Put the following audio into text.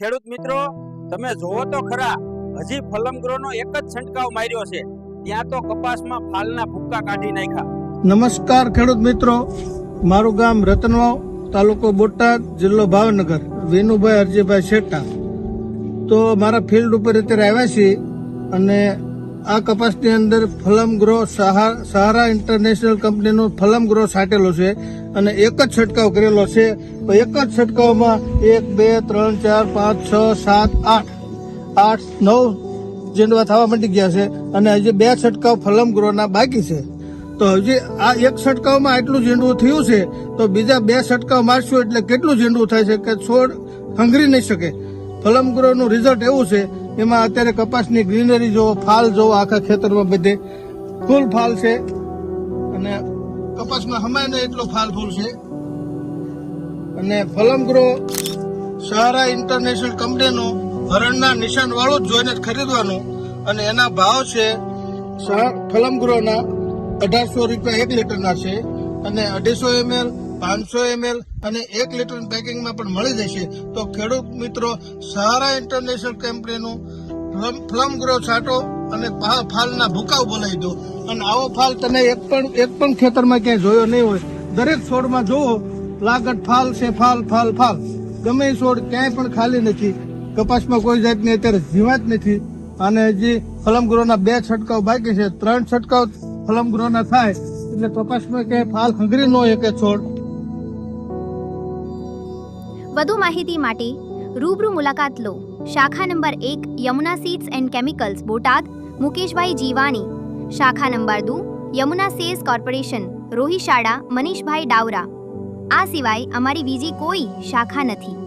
ખેડૂત મિત્રો, તમે જોવો તો ખરા, હજી ફલમગ્રોનો એક જ છંટકાવ માર્યો છે. ત્યાં તો કપાસમાં ફાલના ભૂક્કા કાઢી નાખ્યા. નમસ્કાર ખેડૂત મિત્રો, મારું ગામ રતનવાવ, તાલુકો બોટાદ, જિલ્લો ભાવનગર. વેનુભાઈ અરજીભાઈ શેઠા તો મારા ફિલ્ડ ઉપર અત્યારે આવ્યા છીએ અને આ કપાસની અંદર ફલમ ગ્રો સહા- સહારા ઇન્ટરનેશનલ કંપનીનો ફલમ ગ્રો સાટેલો છે અને એક જ છંટકાવ કરેલો છે. તો એક જ છંટકાવમાં એક, બે, ત્રણ, ચાર, પાંચ, છ, સાત, આઠ આઠ, નવ જેંડવા થવા માંડી ગયા છે અને હજી બે છંટકાવ ફલમ ગ્રોના બાકી છે. તો હજી આ એક છંટકાવમાં આટલું ઝીંડવું થયું છે, તો બીજા બે છંટકાવ મારશું એટલે કેટલું ઝીંડવું થાય છે કે છોડ હંગરી નહીં શકે. ફલમ ગ્રોનું રિઝલ્ટ એવું છે એમાં અત્યારે કપાસની ગ્રીનરી જોવો ફાલ જોવો આખા ખેતરમાં બધે. ફૂલ ફાલ છે. અને કપાસમાં હમાય ને એટલો ફાલ ફૂલ છે. અને ફલમગ્રો સહારા ઇન્ટરનેશનલ કંપનીનું હરણના નિશાન વાળું જ જોઈને જ ખરીદવાનું. અને એના ભાવ છે ફલમગ્રોના અઢારસો રૂપિયા એક લીટરના છે. અને અઢીસો એમએલ પાંચસો એમએલ અને એક લીટર પેકિંગમાં પણ મળી જશે. તો ખેડૂત મિત્રો સહારા ઇન્ટરનેશનલ કંપનીનું ફ્લમ ગ્રો છાંટો અને ફાલના ભૂકાવ બોલાવી દો. અને આવો ફાલ તમે એક પણ એક પણ ખેતરમાં ક્યાંય જોયો નહીં હોય. દરેક છોડમાં જુઓ લાગટ ફાલ છે, ફાલ ફાલ ફાલ. ગમે છોડ ક્યાંય પણ ખાલી નથી. કપાસમાં કોઈ જાતની અત્યારે જીવાત નથી. અને હજી ફલમગ્રોના બે છંટકાવ બાકી છે, ત્રણ છંટકાવ ફલમગ્રોના થાય, એટલે કપાસમાં ક્યાંય ફાલ હંગરી ન હોય કે છોડ. વધુ માહિતી માટે રૂબરૂ મુલાકાત લો. શાખા નંબર એક, Yamuna seeds and chemicals, Botad. મુકેશભાઈ જીવાણી. શાખા નંબર દુ, યમુના સેલ્સ કોર્પોરેશન, રોહિશાળા, મનીષભાઈ ડાવરા આ સિવાય અમારી બીજી કોઈ શાખા નથી.